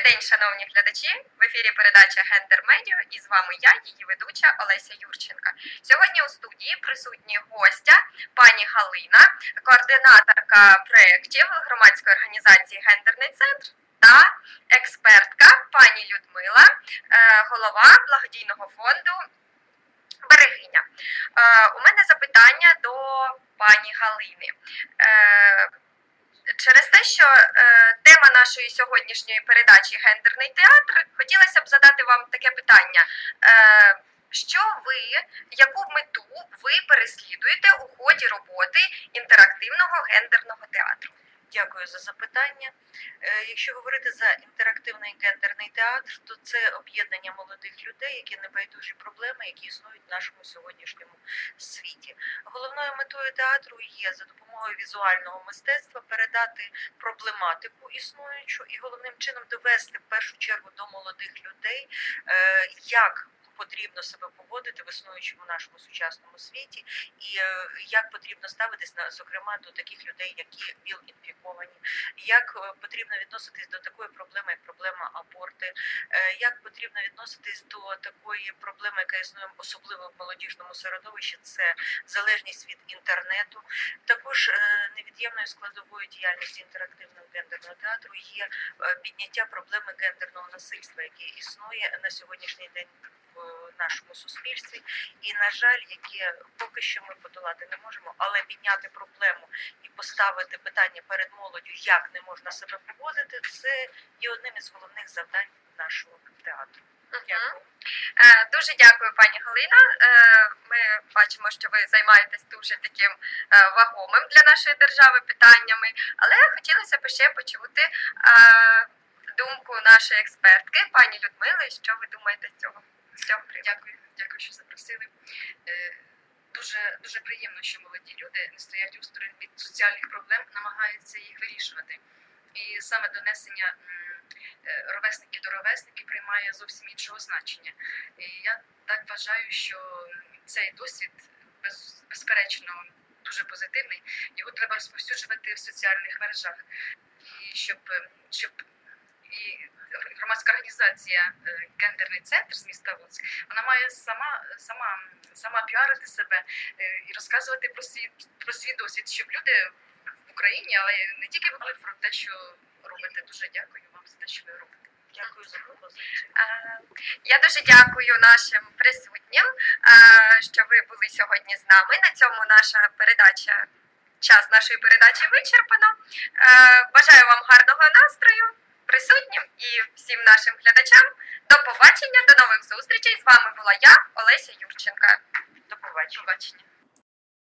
Добрий день, шановні глядачі. В ефірі передача Гендер Медіа і з вами я, її ведуча Олеся Юрченка. Сьогодні у студії присутні гостя пані Галина, координаторка проєктів громадської організації Гендерний центр та експертка пані Людмила, е, голова благодійного фонду Берегиня. Е, У мене запитання до пані Галини. Через те, що е, тема нашої сьогоднішньої передачі гендерний театр, хотілося б задати вам таке питання. Е, що ви, яку мету ви переслідуєте у ході роботи інтерактивного гендерного театру? Дякую за запитання. Е, Якщо говорити за інтерактивний гендерний театр, то це об'єднання молодих людей, які не байдужі проблеми, які існують в нашому сьогоднішньому світі. Головною метою театру є за допомогою візуального мистецтва передати проблематику існуючу і головним чином довести в першу чергу до молодих людей, е, як потрібно себе поводити в існуючому нашому сучасному світі, і е, як потрібно ставитись на зокрема до таких людей, які ВІЛ-інфіковані, як е, потрібно відноситись до такої проблеми, як проблема аборти, е, як потрібно відноситись до такої проблеми, яка існує особливо в молодіжному середовищі, це залежність від інтернету. Також е, невід'ємною складовою діяльності інтерактивного гендерного театру є е, підняття проблеми гендерного насильства, яке існує на сьогоднішній день в нашому суспільстві, і на жаль, яке поки що ми подолати не можемо, але підняти проблему і поставити питання перед молоддю, як не можна себе поводити, це є одним із головних завдань нашого театру. Дякую. Е, Дуже дякую, пані Галина. Е, Ми бачимо, що ви займаєтесь дуже таким е, вагомим для нашої держави питаннями, але хотілося б ще почути думку нашої експертки, пані Людмили. Що ви думаєте з цього? З цього? Дякую, дякую, що запросили. Дуже дуже приємно, що молоді люди не стоять осторонь від соціальних проблем, намагаються їх вирішувати. І саме донесення е, ровесників до ровесників приймає зовсім іншого значення. І я так вважаю, що цей досвід без, безперечно дуже позитивний. Його треба розповсюджувати в соціальних мережах. І щоб, щоб і громадська організація е, гендерний центр з міста Луцьк, вона має сама сама сама піарити себе е, і розказувати про свій про свій досвід, щоб люди Україні, але не тільки ви про те, що робите. Дуже дякую вам за те, що ви робите. Дякую за пропозицію. Я дуже дякую нашим присутнім, що ви були сьогодні з нами. На цьому наша передача, час нашої передачі вичерпано. Бажаю вам гарного настрою, присутнім і всім нашим глядачам. До побачення, до нових зустрічей. З вами була я, Олеся Юрченка. До. Побачення.